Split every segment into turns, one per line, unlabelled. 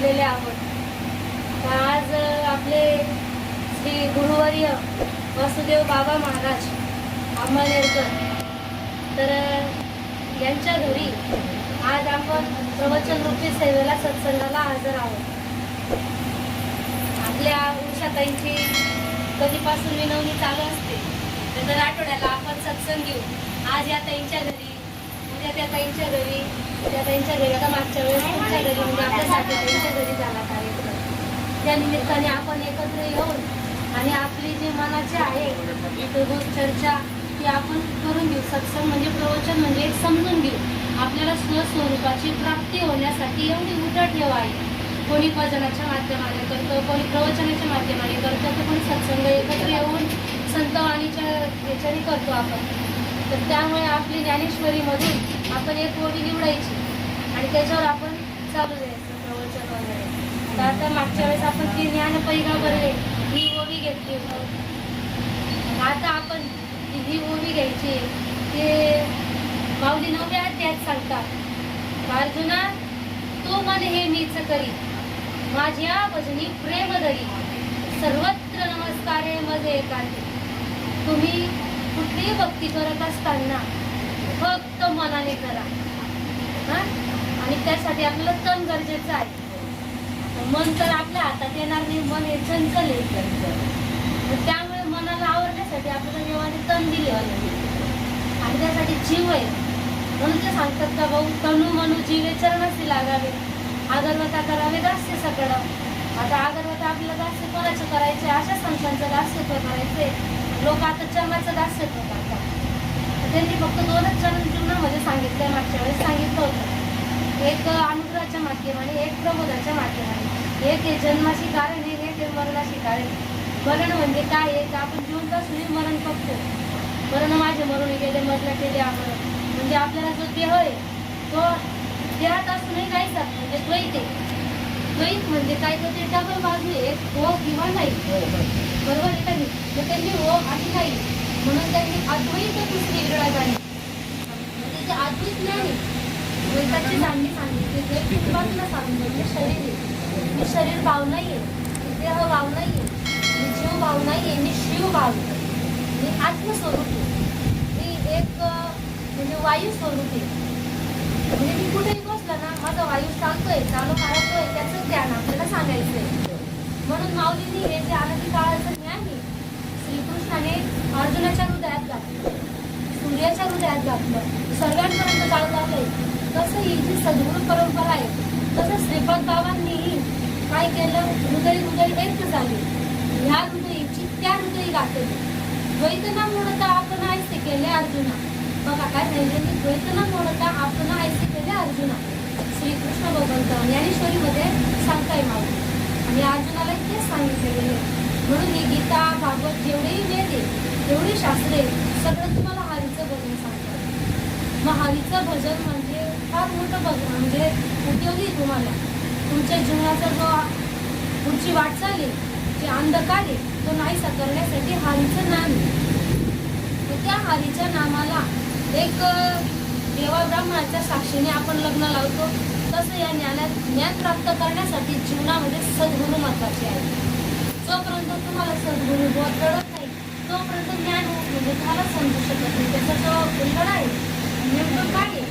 जमलेले आहोत. आज आपले श्री गुरुवर्य वासुदेव बाबा महाराज अंमळनेरकर तर यांच्या घरी आज आपण प्रवचन रूपी सेवेला सत्संगाला हजर आहोत. आपल्या उषाताईंची कधीपासून विनवणी चालू असते तर आठवड्याला आपण सत्संग घेऊ. आज या ताईंच्या घरी उद्या त्या ताईंच्या घरी उद्या ताईंच्या घरी आता मागच्या वेळेस तुमच्या घरी म्हणजे आपल्यासाठी ताईंच्या घरी झाला कार्यक्रम. त्या निमित्ताने आपण एकत्र येऊन आणि आपली जी मनाची आहे रोज चर्चा ती आपण करून घेऊ. सत्संग म्हणजे प्रवचन म्हणजे एक समजून घेऊ. आपल्याला स्वस्वरूपाची प्राप्ती होण्यासाठी एवढी उठा ठेव आहे कोणी भजनाच्या माध्यमाने करतं कोणी प्रवचनाच्या माध्यमाने करतं तर कोणी सत्संग एकत्र येऊन संतवाणीच्या याच्याने करतो आपण. तर त्यामुळे आपली ज्ञानेश्वरीमधून आपण एक ओळी निवडायची. आणि त्याच्यावर आपण चालू द्यायचं प्रवचन वगैरे. तर आता मागच्या वेळेस आपण ती ज्ञान पैगा भरले ही ओवी घेतली. आता आपण ती- ही ओवी घ्यायची. ते माऊली नोकरी आहेत त्याच सांगतात अर्जुना तो मन हे मीच करी. माझ्या भजनी प्रेम धरी. सर्वत्र नमस्कारे मजे एकांती. तुम्ही कुठलीही भक्ती करत असताना फक्त मनाने करा. हा? आणि त्यासाठी आपल्याला तन गरजेचं आहे. मन तर आपल्या हातात येणार नाही मन हे चंचल आहे त्यामुळे मनाला आवडण्यासाठी आपल्याला देवाने तन दिले आणि त्यासाठी जीव आहे. म्हणून ते सांगतात का भाऊ तनु मनु जीवे चरणाशी लागावे. अगरवता करावे दास्य सगळं आता अगरवता आपल्याला दास्य कोणाचं करायचे अशा संस्थांचं दास्य करायचे लोक आता चरणाचं जास्त करतात तर त्यांनी फक्त दोनच चरण जीवनामध्ये सांगितलं मागच्या वेळेस सांगितलं होतं. एक अनुग्रहाच्या माध्यमाने एक प्रबोधाच्या माध्यमाने. एक हे जन्माशी कारण आहे एक हे मरणाशी कारण मरण म्हणजे काय आहे तर आपण जिवंत असूनही मरण बघतो मरण माझे मरून गेले मरला केले आपण. म्हणजे आपल्याला जो देह आहे तो देहात असूनही नाही जात म्हणजे तो इथे. द्वैत म्हणजे काय तर ते डबल बाजू एक हो किंवा नाही. बरोबर आहे का नाही? त्यांनी हो आणि नाही. म्हणून त्यांनी अद्वैत वेगळा जाणे म्हणजे जे अद्वैत आहे द्वैताची जाणणी सांगितली ते कुटुंबातलं सांगितलं. म्हणजे शरीर आहे. मी शरीर भाव नाही आहे देह भाव नाही आहे मी जीव भाव नाही आहे मी शिव भाव. मी आत्मस्वरूप आहे. मी एक म्हणजे वायू स्वरूप आहे. म्हणजे मी कुठेही असताना माझा वायू चालतोय चालू मारतोय त्याचं ज्ञान आपल्याला सांगायचंय. म्हणून माऊलींनी हे जे आनंदी काळाचं ज्ञान आहे श्रीकृष्णाने अर्जुनाच्या हृदयात घातलं. सूर्याच्या हृदयात घातलं. सर्वांपर्यंत चालू लागलंय तसं ही जी सद्गुरू परंपरा आहे तसं श्रीपाद बाबांनीही काय केलं? हृदय हृदय व्यक्त झाले. ह्या हृदयीची त्या हृदयी घातली द्वैतना म्हणता आपण ऐसे केले अर्जुना. बघा काय सांगितलं द्वैतना म्हणता आपण ऐसे केले अर्जुना. श्रीकृष्ण भगवंत ज्ञानेश्वरीमध्ये सांगताय मला. आणि अर्जुनाला तेच सांगितले म्हणून ही गीता भागवत जेवढेही वेद आहे जेवढे शास्त्रे सगळं तुम्हाला हरीचं भजन सांगतात. मग हरीचं भजन म्हणजे फार मोठं भजन म्हणजे उपयोगी तुम्हाला. तुमच्या जीवनाचा जो पुढची वाटचाल आहे जे अंधकार आहे तो नाहीसा करण्यासाठी हरीचं नाम आहे. त्या हरीच्या नामाला एक देवा ब्राह्मणाच्या साक्षीने आपण लग्न लावतो. तसं या ज्ञानात ज्ञान प्राप्त करण्यासाठी जीवनामध्ये सद्गुरू महत्त्वाचे आहे जोपर्यंत तुम्हाला सद्गुरू बोध कळत नाही तोपर्यंत ज्ञान म्हणजे तुम्हाला समजू शकत नाही. त्याचा जो उलगड आहे नेमकं काय आहे?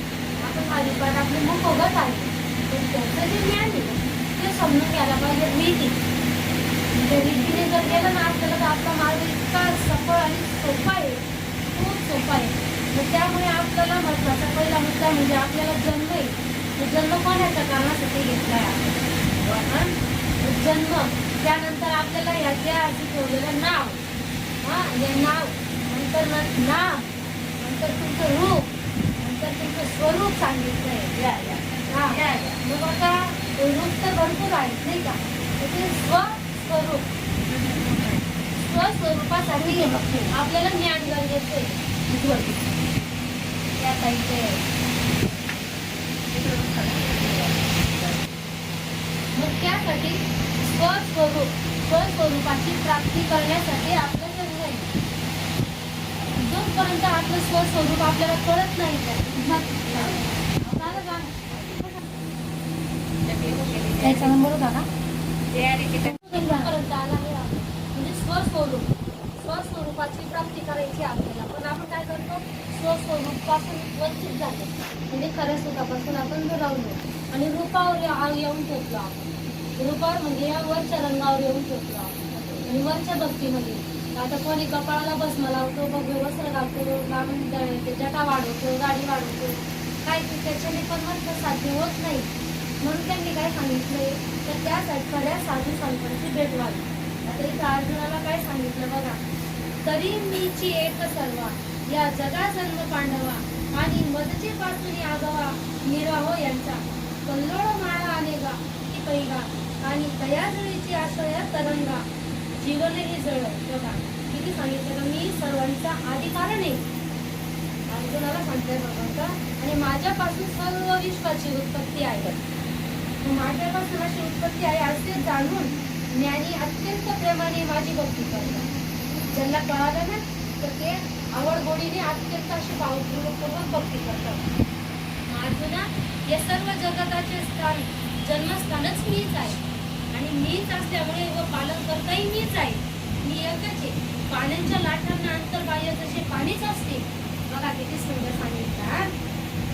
आपण हरिपाठ आपले मुख बघत आहे. पण त्याचं जे ज्ञान आहे ते समजून घ्यायला पाहिजे. रीती. त्या रीतीने जर गेलं ना आपल्याला तर आपला मार्ग इतका सफळ आणि सोपा आहे. खूप सोपा आहे. मग त्यामुळे आपल्याला महत्त्वाचा पहिला मुद्दा म्हणजे आपल्याला जन्म आहे. जन्म कोणाच्या कारणासाठी घेतलाय आपण. जन्म त्यानंतर आपल्याला ह्याच्या आधी ठेवलेलं नाव. हा हे नाव. नंतर नाम. नंतर तुमचं रूप. नंतर तुमचं स्वरूप सांगितलंय. हा. मग आता रूप तर भरपूर आहेत नाही का? ते स्वस्वरूप. स्वस्वरूपासाठी आपल्याला ज्ञान गरजेचं आहे. त्या ताईचे. मुख्यासाठी स्वस्वरूप स्वस्वरूपाची प्राप्ती करण्यासाठी आपलं जन्म आहे. जोपर्यंत आपलं स्वस्वरूप आपल्याला कळत नाही
त्याचा नंबर होता का
म्हणजे स्वस्वरूप स्वस्वरूपाची प्राप्ती करायची आपल्याला आपण काय करतो? स्वस्वरूपापासून वंचित झालो म्हणजे खऱ्या सुखापासून आपण दुरावलो आणि रूपावर येऊन ठेवलो आपण. रूपावर म्हणजे या वरच्या रंगावर येऊन ठेवतो आणि वरच्या भक्तीमध्ये. आता कोणी कपाळाला बसमा लावतो भव्य वस्त्र घालतो लांबून जटा वाढवतो गाडी वाढवतो. काय ते त्याच्याने पण मात्र साध्य होत नाही. म्हणून त्यांनी काय सांगितलंय? तर त्यासाठी खऱ्या साधू संतांची भेट व्हावी. आता इथं अर्जुनाला काय सांगितलं बघा. तरी मीची एक सर्वा. या जगा जन्म पांडवा आणि मदचे पासून आगवा निराहो यांचा. कल्लोळ माळा अनेगा ती पैगा आणि तयाजळीची आशय तरंगा. जीवनही जळ बघा किती सांगितलं मी सर्वांचा आधी कारण आहे. अर्जुनाला सांगतोय भगवंत आणि माझ्यापासून सर्व विश्वाची उत्पत्ती आहे. माझ्यापासून अशी उत्पत्ती आहे असे जाणून ज्ञानी अत्यंत प्रेमाने माझी भक्ती करतात. ज्यांना कळालं ना तर ते आवड गोडीने अत्यंत असे भावपूर्वक भक्ती करतात. अर्जुना या सर्व जगताचे स्थान जन्मस्थानच मीच आहे. आणि मीच असल्यामुळे व पालन करताही मीच आहे. मी एकच आहे. पाण्याच्या लाटांना अंतर्बाह्य जसे पाणीच असते. बघा किती सुंदर सांगितलं.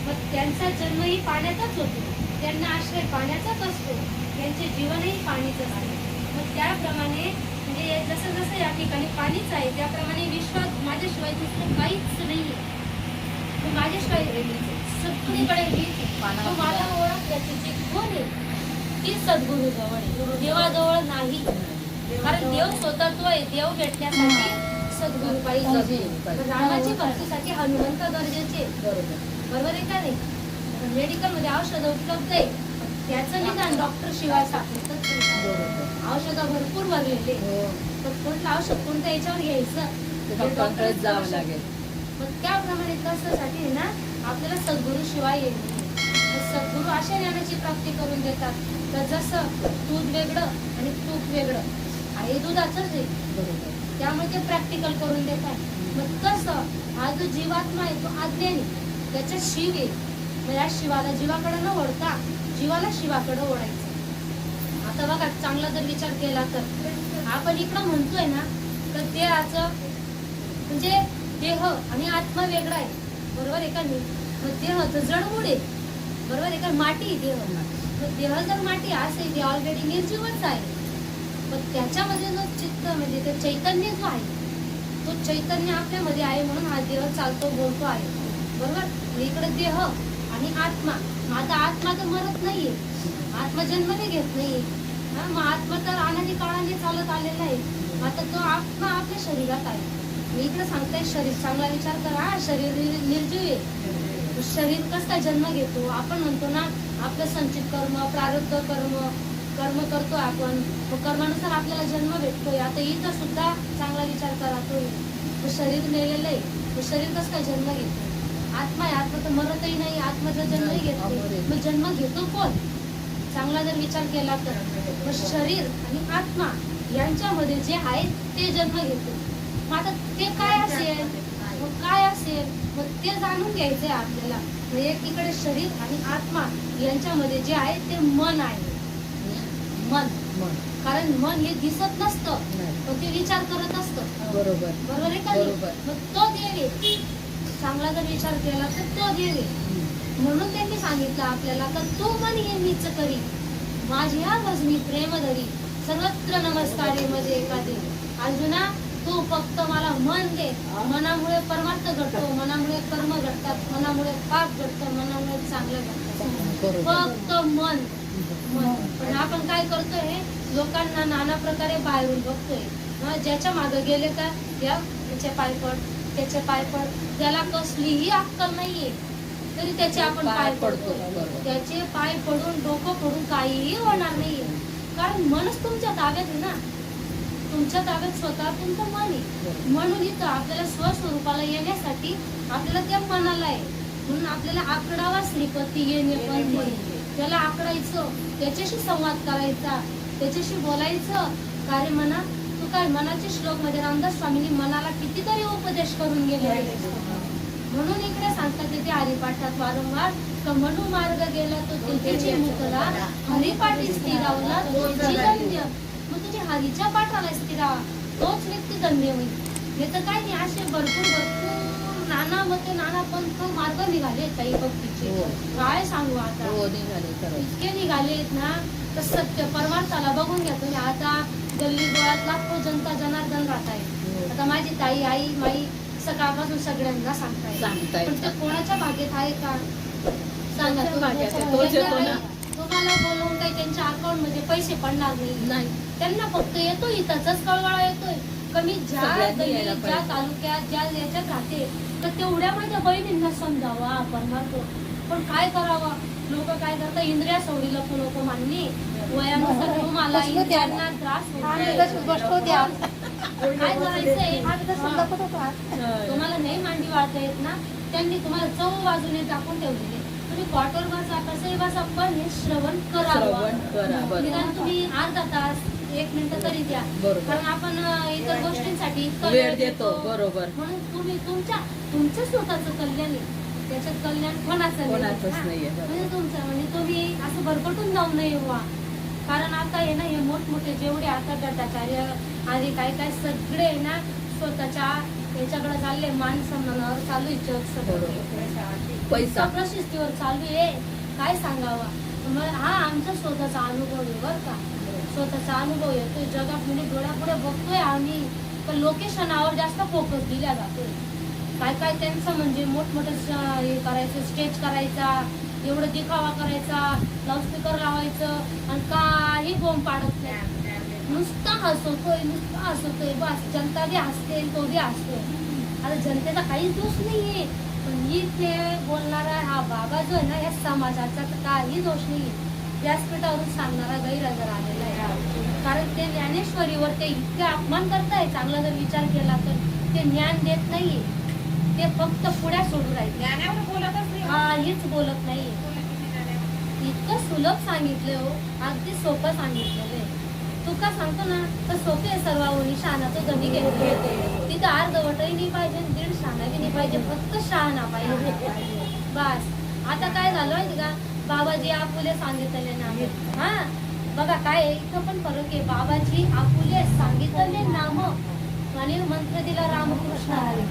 मग त्यांचा जन्मही पाण्यातच होतो. त्यांना आश्रय पाण्याचाच असतो. त्यांचे जीवनही पाणीच असते. मग त्याप्रमाणे म्हणजे जसं जसं या ठिकाणी पाणीच आहे त्याप्रमाणे विश्वात माझ्याशिवाय दुसरं काहीच नाही माझ्याशिवाय सगळीकडे हीच तो मला ओळखल्याची जी कोण आहे ती सद्गुरु जवळ आहे. देवाजवळ नाही. कारण देव स्वतः तो आहे. देव भेटण्यासाठी सद्गुरु पाहिजे. रामाची भक्तीसाठी हनुमंत गरजेचे
बरोबर
आहे का नाही? मेडिकलमध्ये औषध उपलब्ध आहे. त्याचं निदान डॉक्टर शिवाय सापडतच औषधं भरपूर भरलेले आहे.
हो.
पण कोणतं औषध कोणत्या याच्यावर घ्यायचं? हे
डॉक्टरांकडेच
डॉक्टरच
जावं लागेल.
मग त्याप्रमाणे तसासाठी ना आपल्याला सद्गुरू शिवाय येईल सद्गुरू अशा ज्ञानाची प्राप्ती करून देतात. तर जसं दूध वेगळं आणि तूप वेगळं आहे दुधाचंच आहे त्यामुळे ते प्रॅक्टिकल करून देतात. मग तसं हा जो जीवात्मा आहे तो अज्ञानी त्याच्या शिव आहे. या शिवाला जीवाकडे न ओढता जीवाला शिवाकडे ओढायचं आता बघा चांगला जर विचार केला तर. आपण इकडं म्हणतोय ना तर देहाचं म्हणजे देह आणि आत्मा वेगळा आहे. बरोबर आहे का नाही? मग देह तर जडबुड आहे. बरोबर आहे का? माटी आहे देह. मग देह जर माटी असेल ते ऑलरेडी निर्जीवच आहे. पण त्याच्यामध्ये जो चित्त म्हणजे ते चैतन्य जो आहे तो चैतन्य आपल्यामध्ये आहे म्हणून हा देह चालतो बोलतो आहे. बरोबर? इकडे देह आणि आत्मा. आता आत्मा तर मरत नाहीये. आत्मा जन्म नाही घेत नाहीये. मग आत्मा तर अनादी काळाने चालत आलेला आहे. आता तो आत्मा आपल्या शरीरात आहे. मी इकडे सांगताय शरीर चांगला विचार करा. शरीर निर्जीव आहे. शरीर कसं काय जन्म घेतो? आपण म्हणतो ना आपलं संचित कर्म प्रारब्ध कर्म कर्म करतो आपण. कर्मानुसार आपल्याला जन्म भेटतोय. आता इथं सुद्धा चांगला विचार करा तो शरीर मेलेलं आहे. शरीर कसं काय जन्म घेतो? आत्मा आहे. आत्मा तर मरतही नाही आत्माचा जन्मही घेत नाही मग जन्म घेतो कोण? चांगला जर विचार केला तर. मग शरीर आणि आत्मा यांच्यामध्ये जे आहे ते जन्म घेतो. मग आता ते काय असेल? मग काय असेल? मग ते जाणून घ्यायचंय आपल्याला. एकीकडे शरीर आणि आत्मा यांच्यामध्ये जे आहे ते मन आहे. मन.
मन.
कारण मन हे दिसत नसतं. पण ते विचार करत असतं.
बरोबर.
बरोबर आहे का. मग तो देव चांगला जर विचार केला तर तो देव म्हणून त्यांनी सांगितलं आपल्याला का तू मन हे मीच करी. माझ्या वजनी प्रेम धरी सर्वत्र नमस्कारे मध्ये एखादी. अर्जुना तू फक्त मला मन दे. मनामुळे परमार्थ घडतो मनामुळे कर्म घडतात मनामुळे पाप घडतं मनामुळे चांगलं घडतं. फक्त मन. मन. पण आपण काय करतोय लोकांना नाना प्रकारे बाहेरून बघतोय. ज्याच्या मागे गेले का? या त्याचे पाय पड त्याचे पाय पड त्याला कसलीही अक्कल नाहीये तरी त्याचे आपण
पाय पडतो.
त्याचे पाय पडून डोकं पडून काहीही होणार नाहीये. कारण मनच तुमच्या ताब्यात आहे ना. तुमच्या ताब्यात स्वतः तुमचं मन आहे. म्हणून इथं आपल्याला स्वस्वरूपाला येण्यासाठी आपल्याला त्या मनाला आहे. म्हणून आपल्याला आकडावा श्रीपती येणे पण त्याला आकडायचं त्याच्याशी संवाद करायचा त्याच्याशी बोलायचं का रे म्हणा तू काय मनाचे श्लोकमध्ये रामदास स्वामींनी मनाला कितीतरी उपदेश करून गेले म्हणून इकडे सांगतात तिथे हरिपाठात वारंवार क मार्ग गेला तो तिथेची मुकला हरिपाठी स्थिरावला तोची धन्य मग तुझ्या हरीच्या पाठाला स्थिरावा तोच व्यक्ती धन्य होईल. हे तर काय नाही असे भरपूर भरपूर नाना मते नाना पंथ मार्ग निघाले काही भक्तीचे
हो.
काय सांगू आता
हो निघाले खरं
इतके निघालेत ना तर सत्य परमार्थाला बघून घ्या तुम्ही आता गल्ली गोळात लाखो जनता जनार्दन राहत आहे
हो.
आता माझी ताई आई माई सकाळपासून सगळ्यांना सांगताय
सांगताय.
पण ते कोणाच्या भागेत आहे का सांगा
कोणाच्या
तुम्ही.
भाग्यात आहे?
त्यांना
तोच येतो ना.
काही- तुम्हाला बोलवून काही त्यांच्या अकाउंटमध्ये पैसे पडणार नाही
नाही
त्यांना फक्त येतो इथंच कळवळा येतोय कमी ज्या
सगळ्यांनी
गल्लीत,
यायला
ज्या
पाहिजे.
तालुक्यात ज्या याच्यात राहते तर तेवढ्या माझ्या बहिणींना समजावा परमार्थ पण काय करावं? लोक काय करतात इंद्रिया सवडी नको नको मानली. वयानुसार
त्या-
इंद्रियांना त्रास. काय करायचंय. तुम्हाला नाही मांडी वाळता येत ना? त्यांनी तुम्हाला चव बाजूने टाकून ठेवलेले. तुम्ही क्वार्टरवर जात असेल बस आपण हे श्रवण करावं.
श्रवण करा बरोबर.
निदान तुम्ही अर्धा तास एक मिनिट तरी द्या. कारण आपण इतर गोष्टींसाठी इतका
वेळ देतो बरोबर.
म्हणून तुम्ही तुमच्या तुमचं स्वतःचं कल्याण आहे. त्याच्यात कल्याण कोणाचं नाही.
कोणाचंच. नाहीये.
म्हणजे तुमचं म्हणजे तुम्ही असं भरकटून जाऊ नये बुवा. कारण आता आहे ना हे मोठमोठे जेवढे आता गटाचार्य आणि काय काय सगळे ना स्वतःच्या याच्याकडे चालले मान सन्मानावर चालू आहे जग सगळं.
पैसा.
प्रशिस्तीवर चालू आहे. काय सांगावा? मग हा आमचा स्वतःचा अनुभव आहे बरं का? स्वतःचा अनुभव येतोय. जगात म्हणजे डोळ्यापुढे बघतोय आम्ही. पण लोकेशनावर जास्त फोकस दिला जातोय काय काय त्यांचं म्हणजे मोठमोठं हे करायचं स्टेज करायचा एवढं दिखावा करायचा लाऊडस्पीकर लावायचं आणि काही बोंब पाडत नाही. नुसता हसवतोय नुसता हसवतोय बस जनता बी हसते तो बी हसतोय. आता जनतेचा काहीच दोष नाहीये. पण इथे बोलणारा हा बाबा जो आहे ना या समाजाचा तर काही दोष नाहीये. व्यासपीठावरून सांगणारा गैरहजर आहे. कारण ते ज्ञानेश्वरीवर ते इतके अपमान करताय चांगला जर विचार केला तर. ते ज्ञान देत नाहीये. ते फक्त पुढ्या सोडून राहिले.
ज्ञानावर बोलतच नाही
काहीच बोलत नाहीये. इतकं सुलभ सांगितलंय हो. अगदी सोपं सांगितलेलं आहे तुका सांगतो ना तर सोपे सर्वांनी शहाणा तो जमी घेते तिथं अर्धवटही नाही पाहिजे दीड शहाणा बी नाही पाहिजे. फक्त शहाणा पाहिजे. बस. आता काय झालं माहिती का? बाबाजी आपुले सांगितलेले नाम हा? बघा काय इथं पण फरक आहे. बाबाजी आपुले सांगितलेले नाम. आणि मंत्र दिला रामकृष्ण हरी.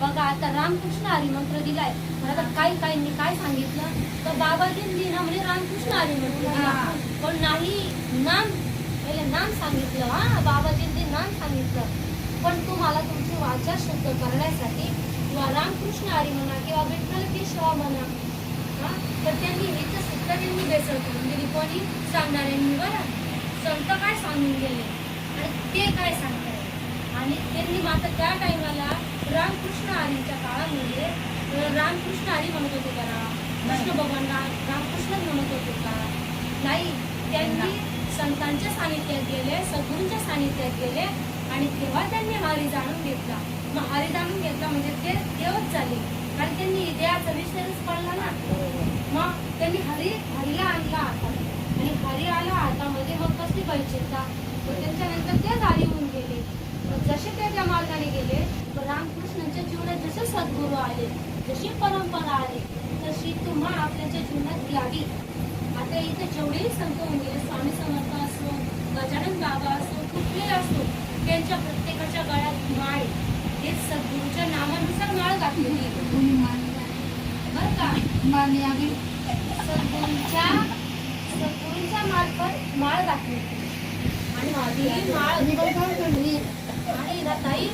बघा आता रामकृष्ण हरी मंत्र दिलाय. पण आता काही काहींनी काय सांगितलं? तर बाबाजींनी ना म्हणजे रामकृष्ण हरी मंत्र पण नाही नाम पहिले नाम सांगितलं. हा बाबाजींनी नाम सांगितलं. पण तुम्हाला तुमची वाचा शुद्ध करण्यासाठी किंवा रामकृष्ण हरी म्हणा किंवा विठ्ठल केशवा म्हणा हा तर त्यांनी इथं सुद्धा त्यांनी बेसळ करून सांगणाऱ्यांनी बरं? संत काय सांगून गेले? आणि ते काय सांगताय? आणि त्यांनी मात्र त्या टायमाला रामकृष्ण आरीच्या काळामध्ये रामकृष्ण आरी म्हणत होते का कृष्ण भगवान रामकृष्णच म्हणत होते का? नाही त्यांनी संतांच्या सानिध्यात गेले सद्गुरूंच्या सानिध्यात गेले आणि तेव्हा त्यांनी हारी जाणून घेतला. मग हारी जाणून घेतला म्हणजे ते देवच झाले. कारण त्यांनी देहाचा विषयच पडला ना. मग त्यांनी हरी हरीला आणला आता. आणि हरी आला हातामध्ये मग कसली पाहिजेता त्यांच्यानंतर तेच हरी होऊन गेले जसे ते त्या मार्गाने गेले मग रामकृष्णांच्या जीवनात जसे सद्गुरू आले जशी परंपरा आली तशी तुम्हा आपल्याच्या जीवनात यावी. आता इथे जेवढेही संत होऊन गेले स्वामी समर्थ असो गजानन बाबा असो कुठलेही असो त्यांच्या प्रत्येकाच्या गळ्यात माळ हे सद्गुरूच्या नामानुसार माळ घातलेली. बरं का?
मानली आम्ही.
सद्गुरूंच्या सद्गुरूंच्या मार्फत माळ घातली आणि ही माळ? आणि ना ताई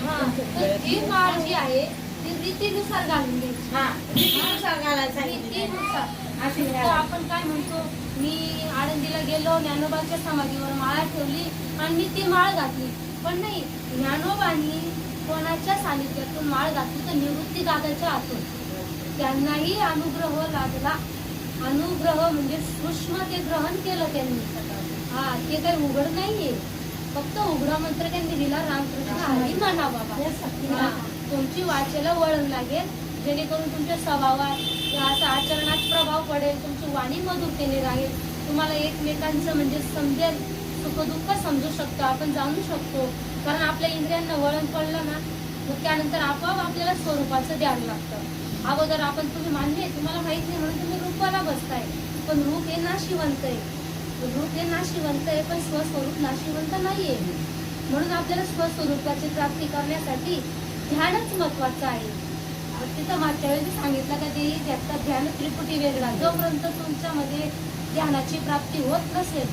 हा तर ही माळ जी आहे ती रीतीनुसार घालून घ्यायची.
हा रीतीनुसार अशी
आपण काय म्हणतो मी आळंदीला गेलो ज्ञानोबाच्या समाधीवर माळा ठेवली आणि मी ती माळ घातली. पण नाही ज्ञानोबांनी कोणाच्या सानिध्यातून माळ घातली तर निवृत्ती दादाच्या हातून. त्यांनाही अनुग्रह लागला अनुग्रह म्हणजे सूक्ष्म ते ग्रहण केलं त्यांनी. हा ते काही उघड नाहीये. फक्त उघड मंत्र त्यांनी दिला रामकृष्ण हरी म्हणा बाबा तुमची वाचेला वळण लागेल जेणेकरून तुमच्या स्वभावात किंवा असं आचरणात प्रभाव पडेल तुमची वाणी मधुरतेने राहील. तुम्हाला एकमेकांचं म्हणजे समजेल सुखदुःख समजू शकतो आपण जाणू शकतो. कारण आपल्या इंद्रियांना वळण पडलं ना मग त्यानंतर आपोआप आपल्याला स्वरूपाचं ध्यान लागतं. अगोदर आपण तुम्ही मानले तुम्हाला माहीत नाही म्हणून तुम्ही रूपाला बसताय. पण रूप हे नाशिवंत आहे. रूप हे नाशिवंत आहे पण स्वस्वरूप नाशिवंत नाहीये. म्हणून आपल्याला स्वस्वरूपाची प्राप्ती करण्यासाठी ध्यानच महत्वाचं आहे. तिथं मागच्या वेळी सांगितलं का ते त्याचा ध्यान त्रिपुटी वेगळा जोपर्यंत तुमच्यामध्ये ध्यानाची प्राप्ती होत नसेल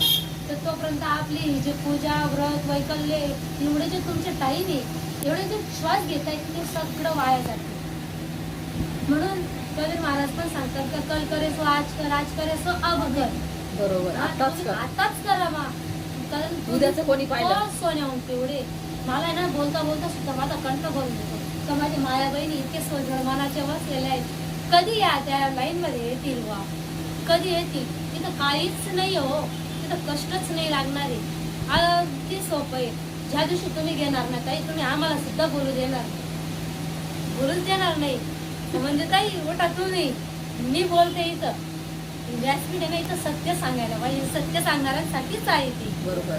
तर तोपर्यंत आपली ही जे पूजा व्रत वैकल्य एवढे जे तुमचे टाईम आहे एवढे जे श्वास घेत आहेत ते सगळं वाया जाते. म्हणून कबीर महाराज पण सांगतात का कल करे सो आज कर आज करे सो अब कर.
बरोबर आताच कर.
आताच करा मा कारण
उद्याचं कोणी पाहिलं?
सोन्याहून पिवळे मला ना बोलता बोलता सुद्धा माझा कंठ भरून येतो. तर माझी माया बहिणी इतके सोजळ मनाचे बसलेले आहेत. कधी या त्या लाईन मध्ये येतील वा कधी येतील? तिथं काहीच नाही हो. तिथं कष्टच नाही लागणार. आहे अगदी सोपं आहे. ज्या दिवशी तुम्ही घेणार ना ताई तुम्ही आम्हाला सुद्धा बोलू देणार. बोलूच देणार नाही. म्हणजे ताई उठा तू नाही. मी बोलते इथं. व्यासपीठ आहे ना इथं सत्य सांगायला पाहिजे. सत्य सांगणाऱ्यांसाठीच आहे ती.
बरोबर.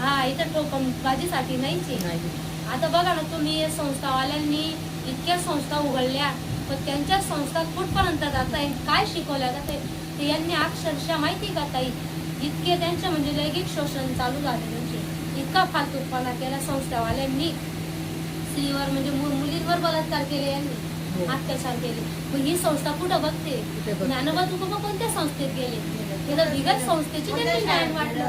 हा इथं टोकन बाजीसाठी नाहीच
नाही.
आता बघा ना तुम्ही या संस्थावाल्यांनी इतक्या संस्था उघडल्या पण त्यांच्या संस्था कुठपर्यंत जात आहे काय शिकवल्या जात आहे ते यांनी अक्षरशः माहिती का ताई? इतके त्यांचे म्हणजे लैंगिक शोषण चालू झाले त्यांचे इतका फालतूपणा केला संस्थावाल्यांनी. स्त्रीवर म्हणजे मुलींवर बलात्कार केले यांनी. अत्याचार केले. मग ही संस्था कुठं बघते? ज्ञानोबा तुकोबा कोणत्या संस्थेत गेले? तिथं बिगर संस्थेची त्यांनी ज्ञान वाटलं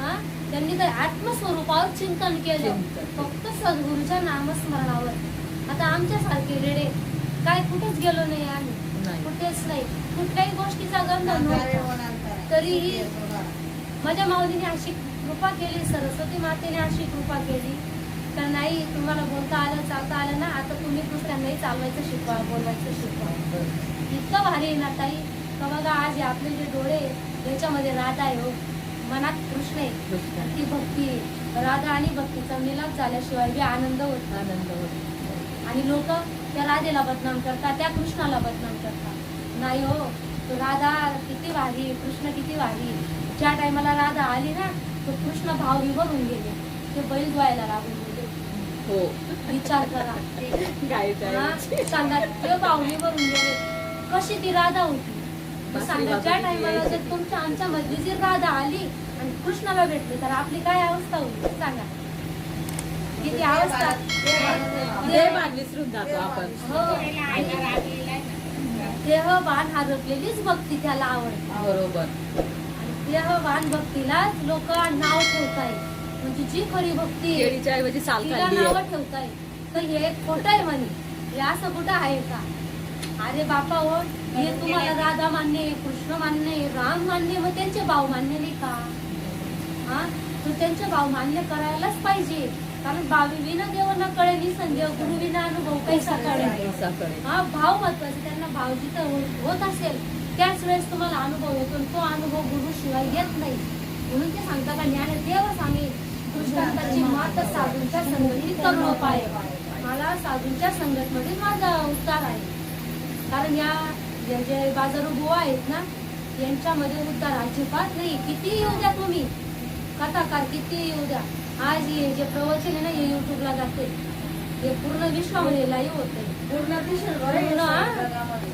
हा? त्यांनी तर आत्मस्वरूपावर चिंतन केलं. फक्त सद्गुरूच्या नामस्मरणावर. आता आमच्यासारखे रेडे काय कुठेच गेलो नाही आम्ही. कुठेच नाही. कुठल्याही गोष्टीचा गंध नव्हता. तरीही माझ्या माऊलीने अशी कृपा केली सरस्वती मातेने अशी कृपा केली. तर नाही तुम्हाला बोलता आलं चालता आलं ना आता तुम्ही दुसऱ्यांनाही चालवायचं शिकवा बोलायचं शिकवा. इतकं भारी आहे ना ताई का बघा आज आपले जे डोळे याच्यामध्ये राधा आहे हो मनात कृष्ण आहे. ती भक्ती राधा आणि भक्तीचा मिलाप झाल्याशिवाय बी आनंद होत नाही.
आनंद होतो
आणि लोक त्या राधेला बदनाम करतात त्या कृष्णाला बदनाम करतात नाही हो तो राधा किती भारी आहे, कृष्ण किती भारी आहे. ज्या टायमाला राधा आली ना तो कृष्ण भाव विभरून गेले ते बैल धुवायला लागून गेले
हो.
विचार करा.
गायचं
हा. सांगा ते गेले. कशी ती राधा होती?
बासरी
सांगा ज्या टायमाला. जर तुमच्या आमच्या मधली जी राधा आली आणि कृष्णाला भेटली तर आपली काय अवस्था होईल सांगा. किती अवस्था?
देवान विसरून जातो आपण.
हो. देहवान हरपलेलीच भक्ती त्याला आवडते.
बरोबर.
आणि देहवान भक्तीलाच लोक नाव ठेवताय म्हणजे जी खरी भक्ती
केळीच्या ऐवजी साल
तिला
खाल्ली
नावं
आहे.
ठेवताय. तर हे खोट आहे म्हणे. हे असं कुठं आहे का? अरे बापा हो हे तुम्हाला राधा मान्य आहे कृष्ण मान्य आहे राम मान्य आहे, मग त्यांचे भाव मान्य नाही का? हा? तर त्यांचे भाव मान्य करायलाच पाहिजे. कारण बावी विना देव न कळे निसंदेव गुरु विना अनुभव कैसा कळे
साखर.
हा भाव महत्त्वाचे त्यांना भाव जिथं हो- होत असेल. त्याच वेळेस तुम्हाला अनुभव येतो आणि तो अनुभव गुरु शिवाय येत नाही. म्हणून ते सांगता का ज्ञान देव सांगे दृष्टांताची मात साधूंच्या संगती करून पाय मला साधूंच्या संगत मध्ये माझा उद्धार आहे. कारण या जे बाजारू बुवा आहेत ना यांच्यामध्ये उद्धार अजिबात नाही. किती येऊ द्या तुम्ही? कथाकार किती येऊ द्या? आज हे जे प्रवचन आहे ना हे युट्यूबला जाते. हे पूर्ण विश्वामध्ये लाईव्ह होते. पूर्ण?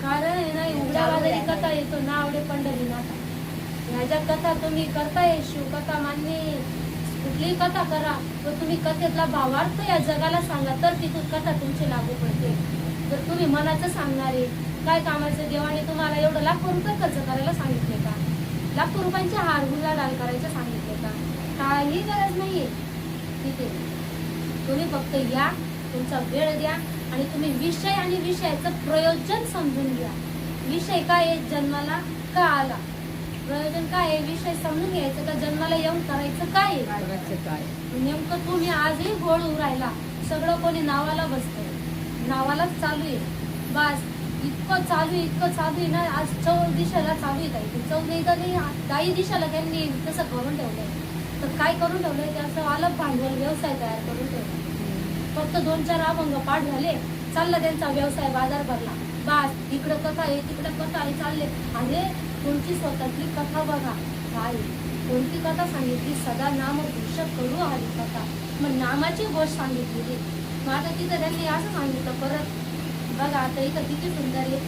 कारण आहे ना उघड्या बाजारी कथा येतो. ना आवडे पंढरीनाथ. ह्या ज्या कथा तुम्ही करताय शिवकथा मान्य आहे. कुठलीही कथा करा तर तुम्ही कथेतला भावार्थ या जगाला सांगा तर ती कथा तुमची लागू पडते. जर तुम्ही मनाचं सांगणारे काय कामाचं देवाने तुम्हाला एवढं लाखो रुपये खर्च करायला सांगितले का? लाखो रुपयांचे हार गुलाल करायचं सांगितले का? काही गरज नाहीये. तिथे तुम्ही फक्त या तुमचा वेळ द्या आणि तुम्ही विषय आणि विषयाचं प्रयोजन समजून घ्या. विषय काय आहे? जन्माला का आला? प्रयोजन काय आहे? विषय समजून घ्यायचं का? जन्माला येऊन करायचं काय आहे?
करायचं काय?
नेमकं तुम्ही आजही घोळ उरायला. सगळं कोणी नावाला बसतंय. नावालाच चालू आहे. बस इतकं चालू आहे इतकं चालू आहे ना आज चौ दिशेला चालू आहे काही चौदा नाही काही दिशेला त्यांनी तसं करून ठेवलंय. तर काय करून ठेवलंय? त्याचं अलग भांडवल व्यवसाय तयार करून ठेवला फक्त दोन चार अभंग पाठ झाले. चालला त्यांचा व्यवसाय बाजार भरला बस इकडं कथा आहे तिकडं कथा आहे चालले. अरे तुमची स्वतःची कथा बघा? काय कोणती कथा सांगितली? सदा नाम दृश्य करू आली कथा. मग नामाची गोष्ट सांगितली मग आता तिथं त्यांनी असं सांगितलं परत. बघा आता इथं किती सुंदर आहे.